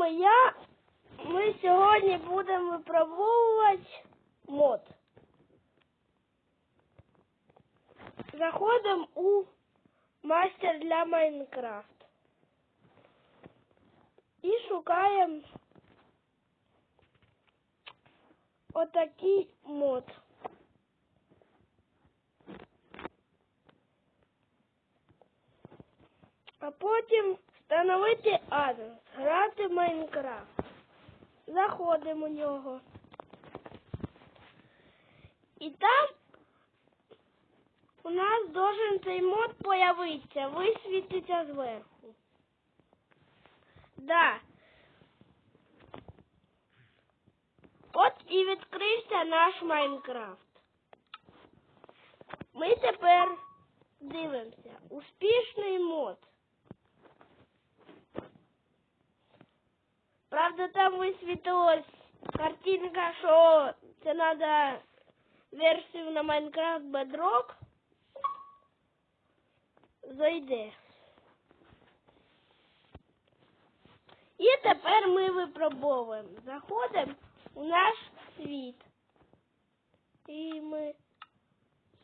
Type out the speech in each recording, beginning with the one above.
вами я. Ми сьогодні будемо випробовувати мод. Заходимо у мастер для Майнкрафт. І шукаємо отакий мод. А потім встановити адрес, грати в Майнкрафт. Заходимо у нього. І там у нас должен цей мод появитися, висвітиться зверху. Да. От і відкрився наш Майнкрафт. Ми тепер дивимося. Успішний мод. Правда, там висвітилась картинка, що це треба версію на Майнкрафт Bedrock. Зайде. І тепер ми випробовуємо. Заходимо у наш світ. І ми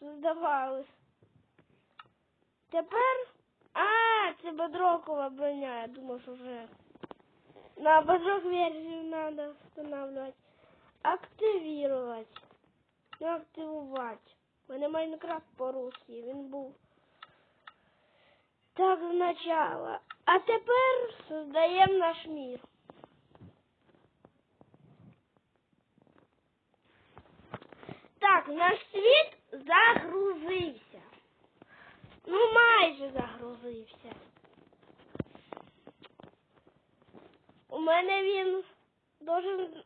создавали. Тепер. А, це бедрокова броня. Я думав, що вже на бедрок версию надо встановлювати. Активувати. Ну, активувати. У мене Майнкрафт по-русски. Він був так спочатку. А тепер создаємо наш мір. Так, наш світ загрузився. Ну, майже загрузився. У мене він должен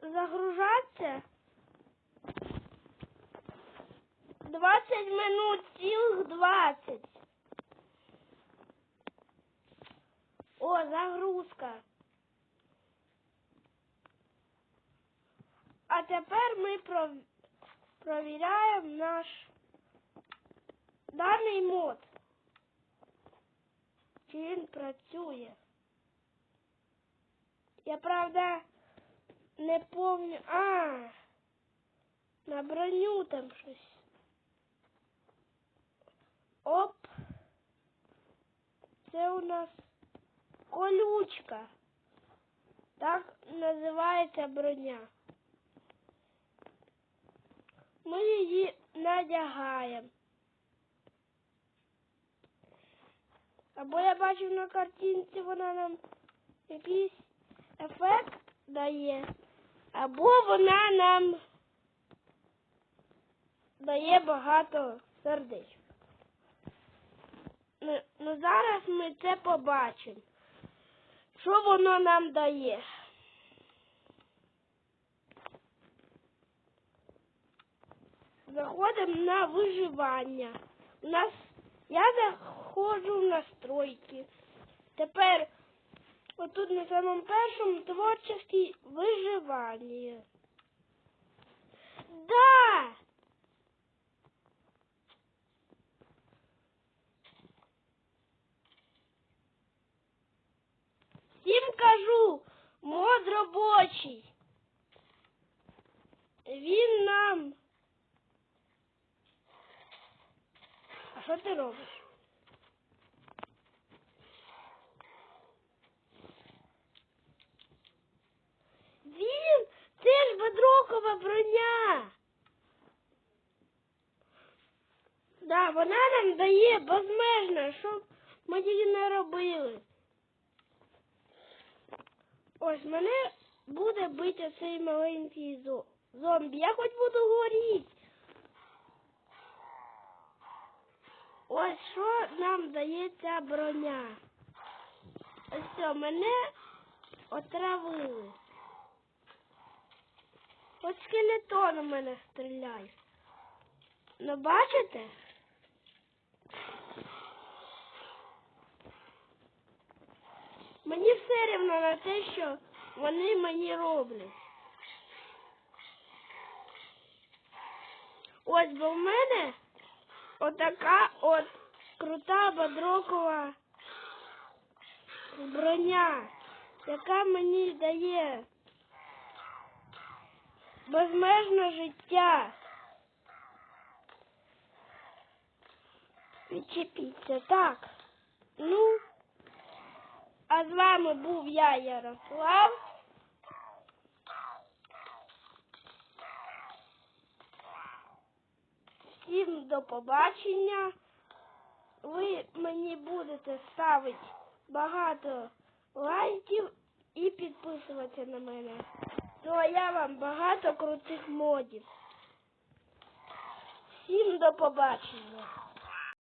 загружатися 20 минут цілих 20. О, загрузка. А тепер ми про... провіряємо наш даний мод. Чи він працює? Я правда не помню. А, на броню там щось. Оп. Це у нас колючка. Так називається броня. Ми її надягаємо. Або я бачив на картинці, вона нам якийсь ефект дає, або вона нам дає багато сердечок. Ну, ну зараз ми це побачимо. Що воно нам дає? Заходимо на виживання. У нас я заходжу в настройки. Тепер отут на самому першому творчості виживання. Да! Всім кажу, мод робочий. Він нам. А що ти робиш? Він це ж бедрокова броня. Да, вона нам дає безмежно, щоб ми тільки не робили. Ось мене буде бити цей маленький зо... зомбі. Я хоч буду горіти. Ось що нам дає ця броня. Ось все, мене отравили. Ось скелетон у мене стріляє. Ну бачите? Мені все рівно на те, що вони мені роблять. Ось бо в мене отака от крута бодрокова броня. яка мені дає безмежне життя. Відчепіться, так. Ну, а з вами був я, Ярослав. Всім до побачення. Ви мені будете ставити багато лайків і підписуватися на мене. То а я вам багато крутих модів. Всім до побачення.